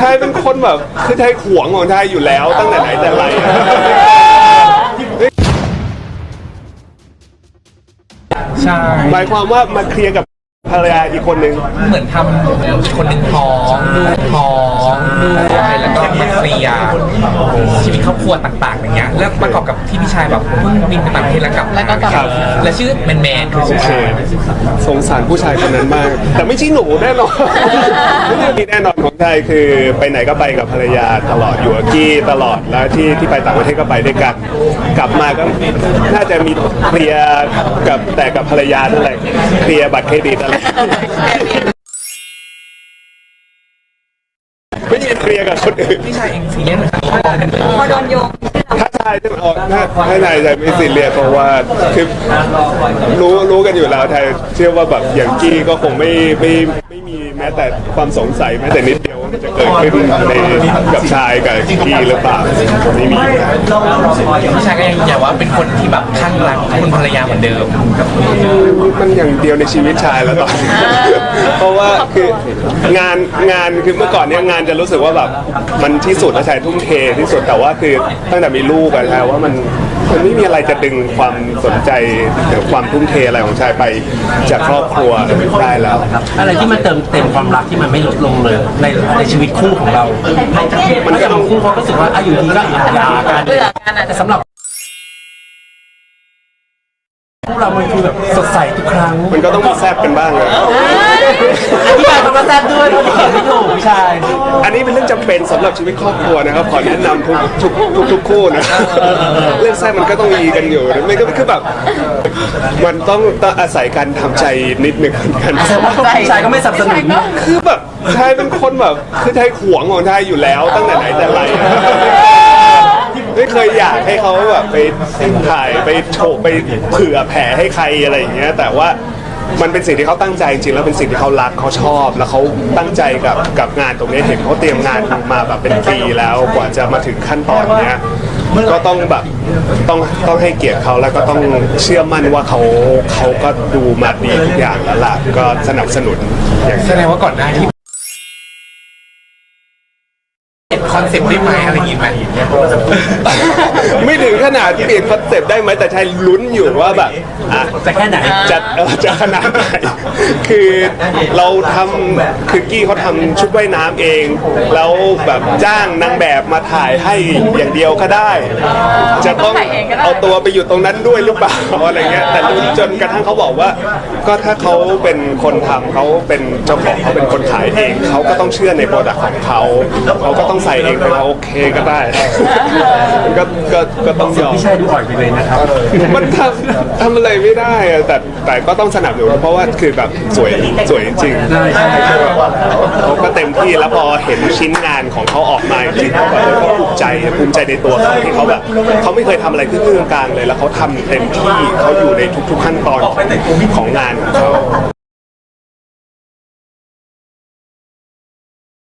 ชายเป็นคนแบบคือชายหวงของชายอยู่แล้วตั้งแต่ไหนแต่ไรอะใช่ หมายความว่ามาเคลียร์กับ ภรรยาอีกคนนึงเหมือนทำคนหนึ่งท้องดูท้องด้วยแล้วก็มาเคลียร์ชีวิตครอบครัวต่างๆอย่างเงี้ยแล้วประกอบกับที่พี่ชายแบบเพิ่งบินไปต่างประเทศแล้วกลับแล้วก็กลับครับและชื่อแมนแมนคือชื่อโอเคสงสารผู้ชายคนนั้นมาก แต่ไม่ใช่หนูแน่นอนไม่ใช่มีแน่นอนของชายคือไปไหนก็ไปกับภรรยาตลอดอยู่กับกี้ตลอดแล้วที่ที่ไปต่างประเทศก็ไปด้วยกัน กลับมาก็น่าจะมีเคลียร์กับแต่กับภรรยานั่นแหละเคลียร์บัตรเครดิตอะไรไม่ใช่เคลียร์กับคนอื่นพี่ชายเองซีเรียสเหมือนกันพอโดนโยงถ้าชายจะออกถ้าถ้านายจะไม่ซีเรียสเพราะว่าคือรู้รู้กันอยู่แล้วไทยเชื่อว่าแบบอย่างกี้ก็คงไม่ไม่ไม่มีแม้แต่ความสงสัยแม้แต่นิดเดียวว่ามัน จะเกิดขึ้นในกับชายกับกี้หรือเปล่าไม่มีอยู่แล้วพี่ชายก็ยังยืนยันว่าเป็นคนที่แบบข้างรักคุณภรรยาเหมือนเดิมมันอย่างเดียวในชีวิตชายแล้วตอนนี้เพราะว่าคืองานงานคือเมื่อก่อนเนี้ยงานจะรู้สึกว่าแบบมันที่สุดและชายทุ่มเทที่สุดแต่ว่าคือตั้งแต่มีลูกอะชายว่ามัน มันไม่มีอะไรจะดึงความสนใจหรือความทุ่มเทอะไรของชายไปจากครอบครัวได้แล้วอะไรที่มันเติมเต็มความรักที่มันไม่ลดลงเลยในในชีวิตคู่ของเรามันก็ของคู่เขาก็รู้สึกว่าอะอยู่ดีก็หย่ากันเบื่อกันอะแต่สำหรับคู่เรามันคือแบบสดใสทุกครั้ง มันก็ต้องมีแซบกันบ้างนะอธิบายคำว่าแซ่บด้วย เพราะที่เขียนไม่ถูกพี่ชายอันนี้เป็นเรื่องจำเป็นสำหรับชีวิตครอบครัวนะครับ ขอแนะนำทุกทุกทุกทุกคู่นะเรื่องแซบมันก็ต้องมีกันอยู่ไม่ก็คือแบบ มันต้องต้องอาศัยการทำใจนิดหนึ่งเหมือนกันแต่ว่าพี่ชายก็ไม่สนับสนุนคือแบบชายเป็นคนแบบคือชายหวงของชายอยู่แล้วตั้งแต่ไหนแต่ไรอะไม่เคยอยากให้เขาแบบไปถ่ายไปโชว์ไปเผื่อแผ่ให้ใครอะไรอย่างเงี้ยแต่ว่า มันเป็นสิ่งที่เขาตั้งใจจริงแล้วเป็นสิ่งที่เขารักเขาชอบ แล้วเขาตั้งใจกับกับงานตรงนี้เห็นเขาเตรียมงานมาแบบเป็นปีแล้วกว่าจะมาถึงขั้นตอนเนี้ยก็ต้องแบบต้องต้องให้เกียรติเขาแล้วก็ต้องเชื่อมั่นว่าเขาเขาก็ดูมาดีทุกอย่างแล้วล่ะก็สนับสนุนอย่างแสดงว่าก่อนหน้าที่ คอนเซ็ปต์ได้ไหมอะไรอย่างงี้ไหมไม่ถึงขนาดเปลี่ยนคอนเซปต์ได้ไหมแต่ชายลุ้นอยู่ว่าแบบอะแต่แค่ไหนจะเออจะขนาดไหนคือเราทำคือกี้เขาทำชุดว่ายน้ำเอง แล้วแบบจ้างนางแบบมาถ่ายให้อย่างเดียวก็ได้ จะต้องเอาตัวไปอยู่ตรงนั้นด้วยหรือเปล่าอะไรเงี้ยแต่ลุ้นจนกระทั่งเขาบอกว่า ก็ถ้าเขาเป็นคนทำเขาเป็นเจ้าของเขาเป็นคนขายเองเขาก็ต้องเชื่อในโปรดักต์ของเขาเขาก็ต้องใส่เองไปแล้วโอเคก็ได้ก็ก็ก็ต้องยอม พี่ชายดูอ่อนไปเลยนะครับมันทำทำอะไรไม่ได้อะแต่แต่ก็ต้องสนับสนุนเพราะว่าคือแบบสวยสวยจริงๆใช่ใช่คือแบบเขาก็เต็มที่แล้วพอเห็นชิ้นงานของเขาออกมาจริงๆเขาแบบเขาภูมิใจภูมิใจในตัวเขาที่เขาแบบเขาไม่เคยทำอะไรที่เรื่องกลางเลย แล้วเขาทำเต็มที่เขาอยู่ในทุก ๆ ขั้นตอนของงานของเขา